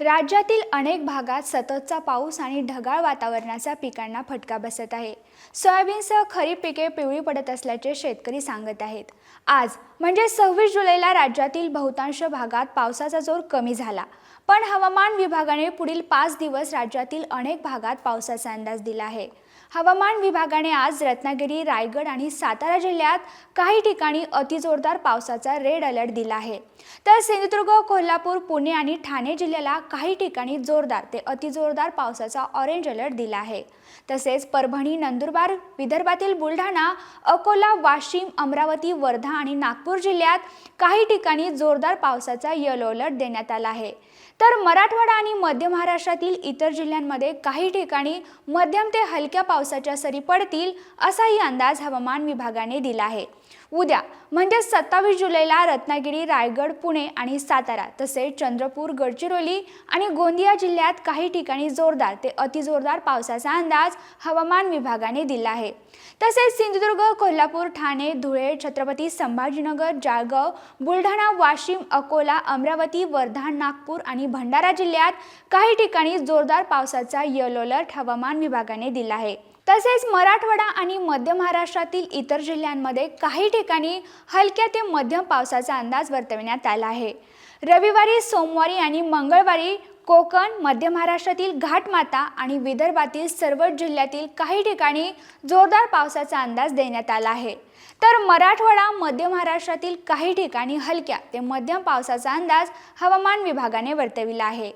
राज्यातील अनेक भागात सततचा पाऊस आणि ढगाळ वातावरणाचा पिकांना फटका बसत आहे. सोयाबीनसह खरीप पिके पिवळी पडत असल्याचे शेतकरी सांगत आहेत. आज म्हणजे सव्वीस जुलैला राज्यातील बहुतांश भागात पावसाचा जोर कमी झाला. पण हवामान विभागाने पुढील पाच दिवस राज्यातील अनेक भागात पावसाचा अंदाज दिला आहे. हवामान विभागाने आज रत्नागिरी रायगड आणि सातारा जिल्ह्यात काही ठिकाणी अतिजोरदार पावसाचा रेड अलर्ट दिला आहे. तर सिंधुदुर्ग कोल्हापूर पुणे आणि ठाणे जिल्ह्याला काही ठिकाणी जोरदार ते अतिजोरदार पावसाचा ऑरेंज अलर्ट दिला आहे. तसेच परभणी नंदुरबार विदर्भातील बुलढाणा अकोला वाशिम अमरावती वर्धा आणि नागपूर जिल्ह्यात काही ठिकाणी जोरदार पावसाचा येलो अलर्ट देण्यात आला आहे. तर मराठवाडा आणि मध्य महाराष्ट्रातील इतर जिल्ह्यांमध्ये काही ठिकाणी मध्यम ते हलक्या पावसाच्या सरी पडतील असाही अंदाज हवामान विभागाने दिला आहे. उद्या म्हणजे सत्तावीस जुलैला रत्नागिरी रायगड पुणे आणि सातारा तसेच चंद्रपूर गडचिरोली आणि गोंदिया जिल्ह्यात काही ठिकाणी जोरदार ते अतिजोरदार पावसाचा अंदाज हवामान विभागाने दिला आहे. तसेच सिंधुदुर्ग कोल्हापूर ठाणे धुळे छत्रपती संभाजीनगर जळगाव बुलढाणा वाशिम अकोला अमरावती वर्धा नागपूर आणि भंडारा जिल्ह्यात काही ठिकाणी जोरदार पावसाचा येलो अलर्ट हवामान विभागाने दिला आहे. तसेच मराठवाडा आणि मध्य महाराष्ट्रातील इतर जिल्ह्यांमध्ये काही काही ठिकाणी हलक्या ते मध्यम पावसाचा अंदाज वर्तविण्यात आला आहे. रविवारी सोमवारी आणि मंगळवारी कोकण मध्य महाराष्ट्रातील घाटमाता आणि विदर्भातील सर्व जिल्ह्यातील काही ठिकाणी जोरदार पावसाचा अंदाज देण्यात आला आहे. तर मराठवाडा मध्य महाराष्ट्रातील काही ठिकाणी हलक्या ते मध्यम पावसाचा अंदाज हवामान विभागाने वर्तविला आहे.